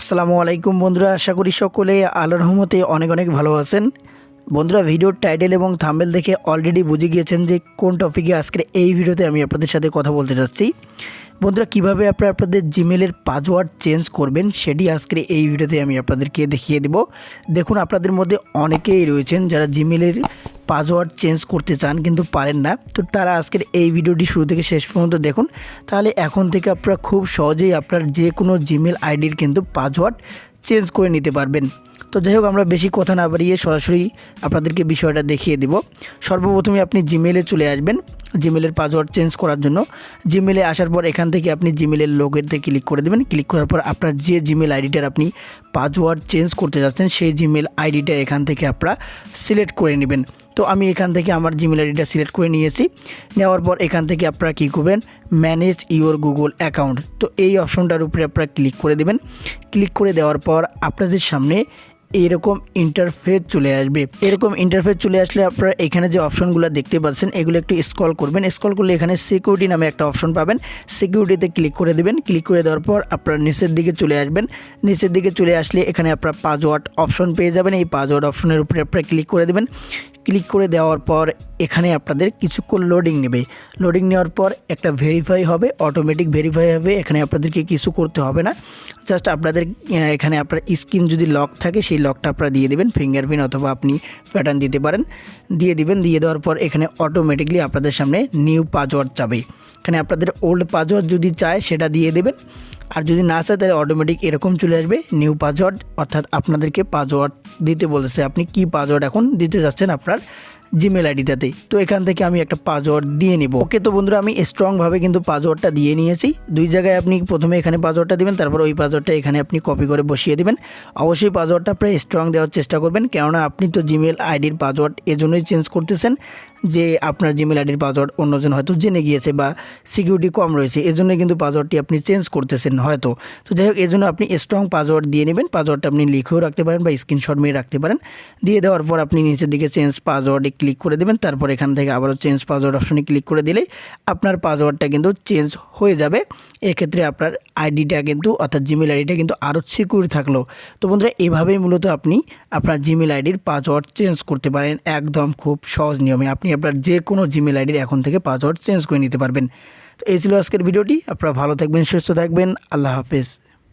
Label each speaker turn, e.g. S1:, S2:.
S1: আসসালামু আলাইকুম বন্ধুরা, আশা করি সকলে আল্লাহর রহমতে অনেক অনেক ভালো আছেন। বন্ধুরা, ভিডিওর টাইটেল এবং থাম্বেল দেখে অলরেডি বুঝে গিয়েছেন যে কোন টপিকে আজকের এই ভিডিওতে আমি আপনাদের সাথে কথা বলতে চাচ্ছি বন্ধুরা, কীভাবে আপনারা আপনাদের জিমেলের পাসওয়ার্ড চেঞ্জ করবেন সেটি আজকের এই ভিডিওতে আমি আপনাদেরকে দেখিয়ে দেব। দেখুন, আপনাদের মধ্যে অনেকেই রয়েছেন যারা জিমেলের পাসওয়ার্ড চেঞ্জ করতে চান কিন্তু পারেন না, তো তারা আজকের এই ভিডিওটি শুরু থেকে শেষ পর্যন্ত দেখুন। তাহলে এখন থেকে আপনারা খুব সহজেই আপনার যে কোনো জিমেল আইডির কিন্তু পাসওয়ার্ড চেঞ্জ করে নিতে পারবেন। তো যাই হোক, আমরা বেশি কথা না বাড়িয়ে সরাসরি আপনাদেরকে বিষয়টা দেখিয়ে দেব। সর্বপ্রথমে আপনি জিমেলে চলে আসবেন। জিমেলের পাসওয়ার্ড চেঞ্জ করার জন্য। জিমেলে আসার পর এখান থেকে আপনি জিমেলের লোগেতে ক্লিক করে দেবেন। ক্লিক করার পর আপনার যে জিমেল আইডিটার আপনি পাসওয়ার্ড চেঞ্জ করতে যাচ্ছেন, সেই জিমেল আইডিটা এখান থেকে আপনারা সিলেক্ট করে নেবেন। তো আমি এখান থেকে আমার জিমেল আইডিটা সিলেক্ট করে নিয়েছি। নেওয়ার পর এখান থেকে আপনারা কী করবেন? ম্যানেজ ইউর গুগল অ্যাকাউন্ট তো এই অপশনটার উপরে আপনারা ক্লিক করে দেবেন। ক্লিক করে দেওয়ার পর আপনাদের সামনে এরকম ইন্টারফেস চলে আসবে। এরকম ইন্টারফেস চলে আসলে আপনারা এখানে যে অপশনগুলো দেখতে পাচ্ছেন, এগুলো একটু স্ক্রল করবেন। স্ক্রল করলে এখানে সিকিউরিটি নামে একটা অপশন পাবেন। সিকিউরিটিতে ক্লিক করে দেবেন। ক্লিক করে দেওয়ার পর আপনারা নিচের দিকে চলে আসবেন। নিচের দিকে চলে আসলে এখানে আপনারা পাসওয়ার্ড অপশন পেয়ে যাবেন। এই পাসওয়ার্ড অপশনের উপরে আপনারা ক্লিক করে দেবেন। ক্লিক করে দেওয়ার পর এখানে আপনাদের কিছুক্ষণ লোডিং নেবে। লোডিং নেওয়ার পর একটা ভেরিফাই হবে অটোমেটিক ভেরিফাই হবে, এখানে আপনাদেরকে কিছু করতে হবে না। জাস্ট আপনাদের এখানে আপনার স্ক্রিন যদি লক থাকে, সেই লকটা আপনারা দিয়ে দেবেন ফিঙ্গারপ্রিন্ট অথবা আপনি প্যাটার্ন দিতে পারেন। দিয়ে দিবেন, দিয়ে দেওয়ার পর এখানে অটোমেটিকলি আপনাদের সামনে নিউ পাসওয়ার্ড যাবে এখানে আপনাদের ওল্ড পাসওয়ার্ড যদি চায়, সেটা দিয়ে দেবেন। আর যদি না চায়, তাহলে অটোমেটিক এরকম চলে আসবে নিউ পাসওয়ার্ড অর্থাৎ আপনাদেরকে পাসওয়ার্ড দিতে বলেছে। আপনি কি পাসওয়ার্ড এখন দিতে যাচ্ছেন আপনার জিমেল আইডিটাতে? তো এখান থেকে আমি একটা পাসওয়ার্ড দিয়ে নিব। ওকে, তো বন্ধুরা, আমি স্ট্রংভাবে কিন্তু পাসওয়ার্ডটা দিয়ে নিয়েছি। দুই জায়গায় আপনি প্রথমে এখানে পাসওয়ার্ডটা দিবেন, তারপর ওই পাসওয়ার্ডটা এখানে আপনি কপি করে বসিয়ে দিবেন। অবশ্যই পাসওয়ার্ডটা প্রায় স্ট্রং দেওয়ার চেষ্টা করবেন, কেননা আপনি তো জিমেল আইডির পাসওয়ার্ড এজন্যই চেঞ্জ করতেছেন। যে আপনার জিমেল আইডির পাসওয়ার্ড অন্যজন হয়তো জেনে গিয়েছে বা সিকিউরিটি কম রয়েছে, এজন্যই কিন্তু পাসওয়ার্ডটি আপনি চেঞ্জ করতেছেন হয়তো। তো যাই হোক, এজন্য আপনি স্ট্রং পাসওয়ার্ড দিয়ে নেবেন পাসওয়ার্ডটা আপনি লিখেও রাখতে পারেন বা স্ক্রিনশট মেরে রাখতে পারেন। দিয়ে দেওয়ার পর আপনি নিচের দিকে চেঞ্জ পাসওয়ার্ডে ক্লিক করে দেবেন, তারপর এখান থেকে আবারও চেঞ্জ পাসওয়ার্ড অপশনে ক্লিক করে দিলে আপনার পাসওয়ার্ডটা কিন্তু চেঞ্জ হয়ে যাবে। এক্ষেত্রে আপনার আইডিটা কিন্তু, অর্থাৎ জিমেল আইডিটা কিন্তু আরও সিকিউর থাকল। তো বন্ধুরা, এভাবেই মূলত আপনি আপনার জিমেল আইডির পাসওয়ার্ড চেঞ্জ করতে পারেন একদম খুব সহজ নিয়মে। আপনি আপনার যে কোনো জিমেল আইডির এখন থেকে পাসওয়ার্ড চেঞ্জ করে নিতে পারবেন। তো এই ছিল আজকের ভিডিওটি। আপনারা ভালো থাকবেন, সুস্থ থাকবেন। আল্লাহ হাফেজ।